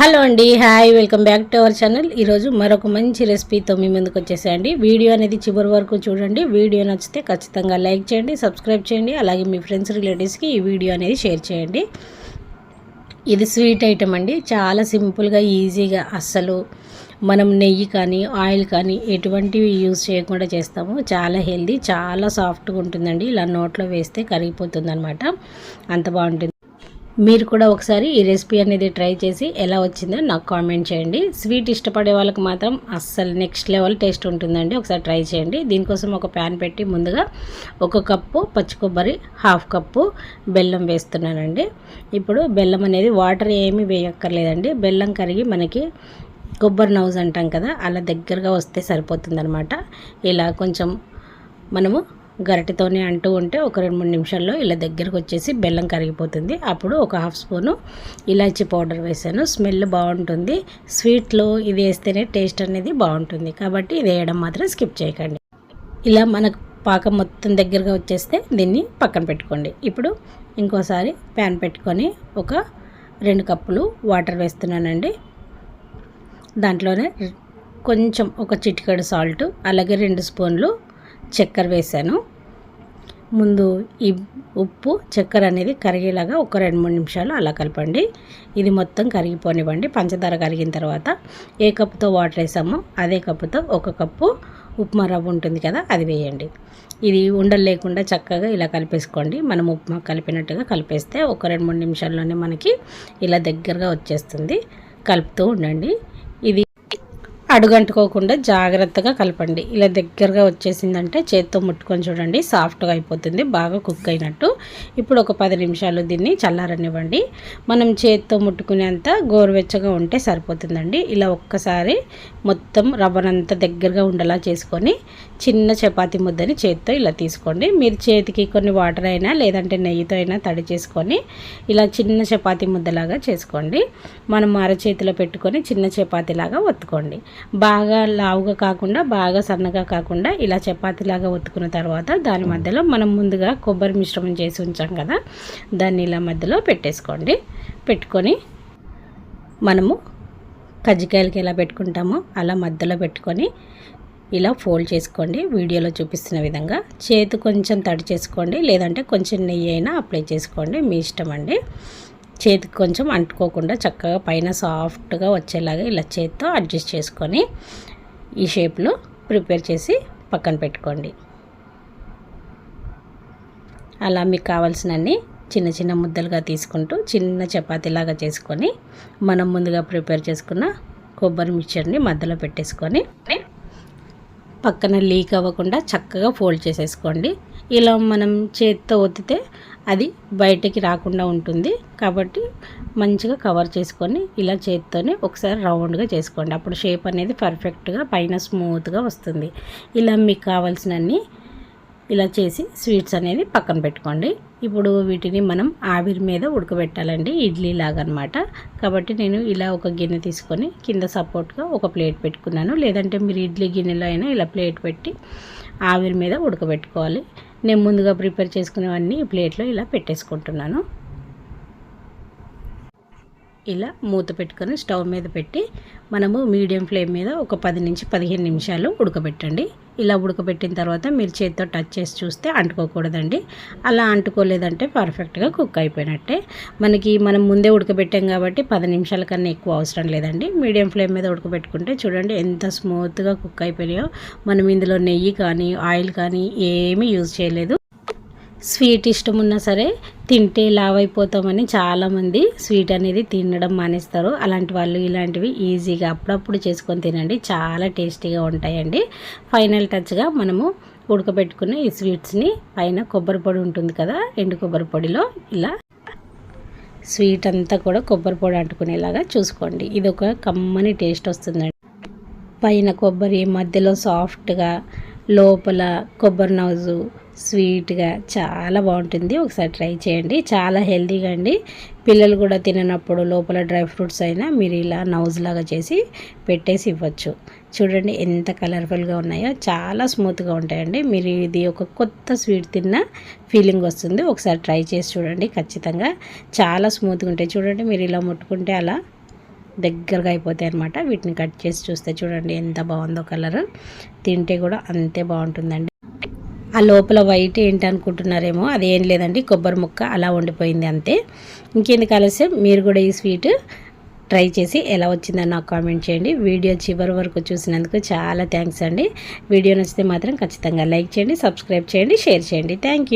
Hello అండి hi welcome back to our channel. ఈరోజు మరొక మంచి రెసిపీతో మీ ముందుకు వచ్చేసాయండి. వీడియో అనేది చివరి వరకు చూడండి. వీడియో నచ్చితే ఖచ్చితంగా లైక్ చేయండి సబ్స్క్రైబ్ చేయండి అలాగే మీ ఫ్రెండ్స్ రిలేటివ్స్కి ఈ వీడియో అనేది షేర్ చేయండి. ఇది స్వీట్ ఐటమ్ అండి. చాలా సింపుల్గా ఈజీగా అస్సలు మనం నెయ్యి కానీ ఆయిల్ కానీ ఎటువంటివి యూజ్ చేయకుండా చేస్తాము. చాలా హెల్దీ చాలా సాఫ్ట్గా ఉంటుందండి. ఇలా నోట్లో వేస్తే కరిగిపోతుంది అనమాట అంత బాగుంటుంది. మీరు కూడా ఒకసారి ఈ రెసిపీ అనేది ట్రై చేసి ఎలా వచ్చిందో నాకు కామెంట్ చేయండి. స్వీట్ ఇష్టపడే వాళ్ళకి మాత్రం అస్సలు నెక్స్ట్ లెవెల్ టేస్ట్ ఉంటుందండి. ఒకసారి ట్రై చేయండి. దీనికోసం ఒక ప్యాన్ పెట్టి ముందుగా ఒక కప్పు పచ్చి కొబ్బరి హాఫ్ కప్పు బెల్లం వేస్తున్నానండి. ఇప్పుడు బెల్లం అనేది వాటర్ ఏమీ వేయక్కర్లేదండి. బెల్లం కరిగి మనకి కొబ్బరి నౌజ్ అంటాం కదా అలా దగ్గరగా వస్తే సరిపోతుందనమాట ఇలా కొంచెం మనము గరిటెతోనే అంటూ ఉంటే ఒక రెండు మూడు నిమిషాల్లో ఇలా దగ్గరకు వచ్చేసి బెల్లం కరిగిపోతుంది. అప్పుడు ఒక హాఫ్ స్పూను ఇలాచీ పౌడర్ వేసాను స్మెల్ బాగుంటుంది. స్వీట్లో ఇది వేస్తేనే టేస్ట్ అనేది బాగుంటుంది. కాబట్టి ఇది వేయడం మాత్రం స్కిప్ చేయకండి. ఇలా మనకు పాకం మొత్తం దగ్గరగా వచ్చేస్తే దీన్ని పక్కన పెట్టుకోండి. ఇప్పుడు ఇంకోసారి ప్యాన్ పెట్టుకొని ఒక రెండు కప్పులు వాటర్ వేస్తున్నానండి. దాంట్లోనే కొంచెం ఒక చిటికెడు సాల్ట్ అలాగే రెండు స్పూన్లు చక్కెర వేసాను. ముందు ఈ ఉప్పు చక్కెర అనేది కరిగేలాగా ఒక రెండు మూడు నిమిషాలు అలా కలపండి. ఇది మొత్తం కరిగిపోనివ్వండి. పంచదార కరిగిన తర్వాత ఏ కప్పుతో వాటర్ వేసామో అదే కప్పుతో ఒక కప్పు ఉప్మా రవ్వ ఉంటుంది కదా అది వేయండి. ఇది ఉండలు లేకుండా చక్కగా ఇలా కలిపేసుకోండి. మనం ఉప్మా కలిపినట్టుగా కలిపేస్తే ఒక రెండు మూడు నిమిషాల్లోనే మనకి ఇలా దగ్గరగా వచ్చేస్తుంది. కలుపుతూ ఉండండి. అడుగంటుకోకుండా జాగ్రత్తగా కలపండి. ఇలా దగ్గరగా వచ్చేసిందంటే చేత్తో ముట్టుకొని చూడండి సాఫ్ట్గా అయిపోతుంది బాగా కుక్ అయినట్టు. ఇప్పుడు ఒక పది నిమిషాలు దీన్ని చల్లారనివ్వండి. మనం చేత్తో ముట్టుకునేంత గోరువెచ్చగా ఉంటే సరిపోతుందండి. ఇలా ఒక్కసారి మొత్తం రవ్వనంతా దగ్గరగా ఉండేలా చేసుకొని చిన్న చపాతి ముద్దని చేత్తో ఇలా తీసుకోండి. మీరు చేతికి కొన్ని వాటర్ అయినా లేదంటే నెయ్యితో అయినా తడి చేసుకొని ఇలా చిన్న చపాతి ముద్దలాగా చేసుకోండి. మనం అరచేతిలో పెట్టుకొని చిన్న చపాతీలాగా ఒత్తుకోండి. బాగా లావుగా కాకుండా బాగా సన్నగా కాకుండా ఇలా చపాతీలాగా ఒత్తుకున్న తర్వాత దాని మధ్యలో మనం ముందుగా కొబ్బరి మిశ్రమం చేసి ఉంచాం కదా దాన్ని ఇలా మధ్యలో పెట్టేసుకోండి. పెట్టుకొని మనము కజ్జికాయలకి ఎలా పెట్టుకుంటామో అలా మధ్యలో పెట్టుకొని ఇలా ఫోల్డ్ చేసుకోండి. వీడియోలో చూపిస్తున్న విధంగా చేతి కొంచెం తడి చేసుకోండి లేదంటే కొంచెం నెయ్యి అయినా అప్లై చేసుకోండి మీ ఇష్టం అండి. చేతికి కొంచెం అంటుకోకుండా చక్కగా పైన సాఫ్ట్గా వచ్చేలాగా ఇలా చేతితో అడ్జస్ట్ చేసుకొని ఈ షేప్లో ప్రిపేర్ చేసి పక్కన పెట్టుకోండి. అలా మీకు కావాల్సినన్ని చిన్న చిన్న ముద్దలుగా తీసుకుంటూ చిన్న చపాతీలాగా చేసుకొని మనం ముందుగా ప్రిపేర్ చేసుకున్న కొబ్బరి మిక్చర్ని మధ్యలో పెట్టేసుకొని పక్కన లీక్ అవ్వకుండా చక్కగా ఫోల్డ్ చేసేసుకోండి. ఇలా మనం చేతితో ఒత్తితే అది బయటికి రాకుండా ఉంటుంది. కాబట్టి మంచిగా కవర్ చేసుకొని ఇలా చేతితోనే ఒకసారి రౌండ్గా చేసుకోండి. అప్పుడు షేప్ అనేది పర్ఫెక్ట్గా పైన స్మూత్గా వస్తుంది. ఇలా మీకు కావాల్సినన్ని ఇలా చేసి స్వీట్స్ అనేది పక్కన పెట్టుకోండి. ఇప్పుడు వీటిని మనం ఆవిరి మీద ఉడకబెట్టాలండి. ఇడ్లీ లాగా కాబట్టి నేను ఇలా ఒక గిన్నె తీసుకొని కింద సపోర్ట్గా ఒక ప్లేట్ పెట్టుకున్నాను. లేదంటే మీరు ఇడ్లీ గిన్నెలో అయినా ఇలా ప్లేట్ పెట్టి ఆవిరి మీద ఉడకబెట్టుకోవాలి. నేను ముందుగా ప్రిపేర్ చేసుకునేవన్నీ ప్లేట్లో ఇలా పెట్టేసుకుంటున్నాను. ఇలా మూత పెట్టుకొని స్టవ్ మీద పెట్టి మనము మీడియం ఫ్లేమ్ మీద ఒక పది నుంచి పదిహేను నిమిషాలు ఉడకబెట్టండి. ఇలా ఉడకబెట్టిన తర్వాత మీరు చేతితో టచ్ చేసి చూస్తే అంటుకోకూడదండి. అలా అంటుకోలేదంటే పర్ఫెక్ట్గా కుక్ అయిపోయినట్టే. మనకి మనం ముందే ఉడకబెట్టాం కాబట్టి పది నిమిషాల కన్నా ఎక్కువ అవసరం లేదండి. మీడియం ఫ్లేమ్ మీద ఉడకబెట్టుకుంటే చూడండి ఎంత స్మూత్గా కుక్ అయిపోయాయో మనం ఇందులో నెయ్యి కానీ ఆయిల్ కానీ ఏమీ యూజ్ చేయలేదు. స్వీట్ ఇష్టం ఉన్నా సరే తింటే లావైపోతామని చాలామంది స్వీట్ అనేది తినడం మానేస్తారు. అలాంటి వాళ్ళు ఇలాంటివి ఈజీగా అప్పుడప్పుడు చేసుకొని తినండి. చాలా టేస్టీగా ఉంటాయండి. ఫైనల్ టచ్గా మనము ఉడకబెట్టుకున్న ఈ స్వీట్స్ని పైన కొబ్బరి పొడి ఉంటుంది కదా ఎండు కొబ్బరి పొడిలో ఇలా స్వీట్ అంతా కూడా కొబ్బరి పొడి అంటుకునేలాగా చూసుకోండి. ఇది ఒక కమ్మని టేస్ట్ వస్తుందండి. పైన కొబ్బరి మధ్యలో సాఫ్ట్గా లోపల కొబ్బరి నౌజు స్వీట్గా చాలా బాగుంటుంది. ఒకసారి ట్రై చేయండి. చాలా హెల్తీగా అండి. పిల్లలు కూడా తిననప్పుడు లోపల డ్రై ఫ్రూట్స్ అయినా మీరు ఇలా నౌజ్ లాగా చేసి పెట్టేసి ఇవ్వచ్చు. చూడండి ఎంత కలర్ఫుల్గా ఉన్నాయో. చాలా స్మూత్గా ఉంటాయండి. మీరు ఇది ఒక కొత్త స్వీట్ తిన్న ఫీలింగ్ వస్తుంది. ఒకసారి ట్రై చేసి చూడండి. ఖచ్చితంగా చాలా స్మూత్గా ఉంటాయి. చూడండి మీరు ఇలా ముట్టుకుంటే అలా దగ్గరగా అయిపోతాయి అనమాట వీటిని కట్ చేసి చూస్తే చూడండి ఎంత బాగుందో కలర్. తింటే కూడా అంతే బాగుంటుందండి. ఆ లోపల వైట్ ఏంటి అనుకుంటున్నారేమో అదేం లేదండి కొబ్బరి ముక్క అలా ఉండిపోయింది అంతే. ఇంకెందుకు ఆలస్యం మీరు కూడా ఈ స్వీట్ ట్రై చేసి ఎలా వచ్చిందని నాకు కామెంట్ చేయండి. వీడియో చివరి వరకు చూసినందుకు చాలా థ్యాంక్స్ అండి. వీడియో నచ్చితే మాత్రం ఖచ్చితంగా లైక్ చేయండి సబ్స్క్రైబ్ చేయండి షేర్ చేయండి. థ్యాంక్